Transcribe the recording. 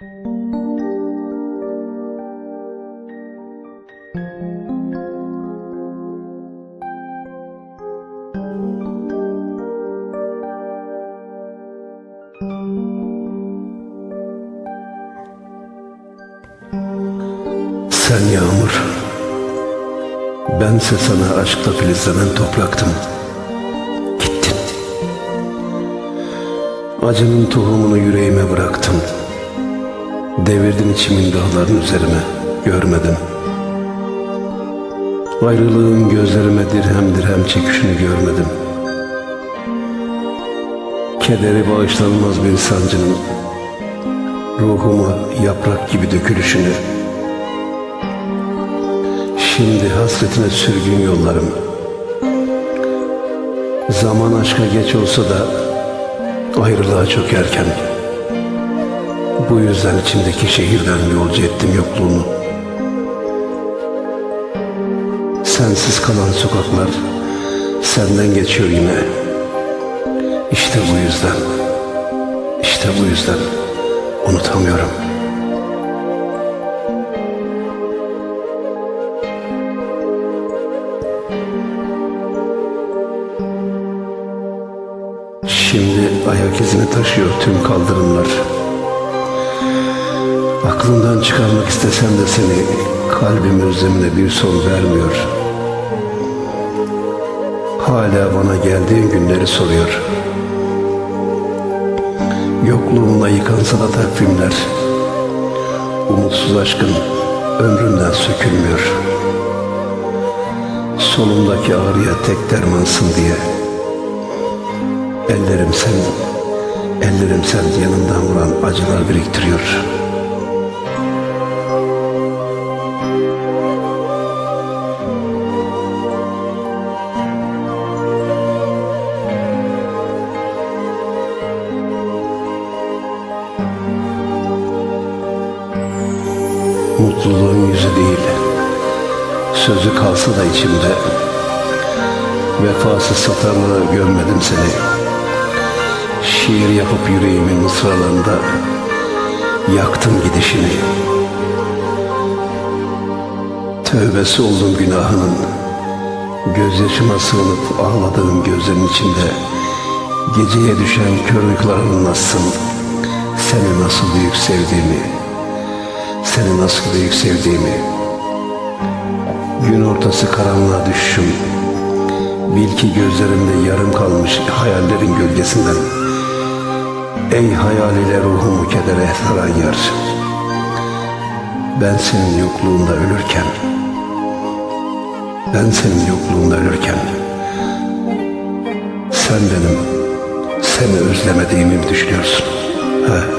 Sen yağmur, bense sana aşkla filizlenen topraktım. Gittin. Acının tohumunu yüreğime bıraktın. Devirdin içimin dağların üzerime, görmedim. Ayrılığın gözlerime dirhem dirhem çekişini görmedim. Kederi bağışlanmaz bir sancının ruhuma yaprak gibi dökülüşünü Şimdi hasretine sürgün yollarım. Zaman aşka geç olsa da ayrılığa çok erken. Bu yüzden içimdeki şehirden yolcu ettim yokluğunu. Sensiz kalan sokaklar senden geçiyor yine. İşte bu yüzden, işte bu yüzden unutamıyorum. Şimdi ayak izini taşıyor tüm kaldırımlar. Aklımdan çıkarmak istesem de seni kalbim özlemine bir son vermiyor. Hala bana geldiğin günleri soruyor. Yokluğumla yıkansa da takvimler. Umutsuz aşkın ömrümden sökülmüyor. Solumdaki ağrıya tek dermansın diye. Ellerim sen, ellerim sen yanımdan vuran acılar biriktiriyor. Mutluluğun yüzü değil, sözü kalsa da içimde. Vefasız satırlara gömmedim seni. Şiir yapıp yüreğimin mısralarında yaktım gidişini. Tövbesi oldum günahının. Gözyaşıma sığınıp ağladığım gözlerin içinde geceye düşen kör uykularımın nasılsın? Seni nasıl büyük sevdiğimi, seni nasıl büyük sevdiğimi. Gün ortası karanlığa düşüşüm. Bil ki gözlerimde yarım kalmış hayallerin gölgesinden. Ey hayal ile ruhumu kedere saran yar. Ben senin yokluğunda ölürken, ben senin yokluğunda ölürken, sen benim seni özlemediğimi mi düşünüyorsun? He?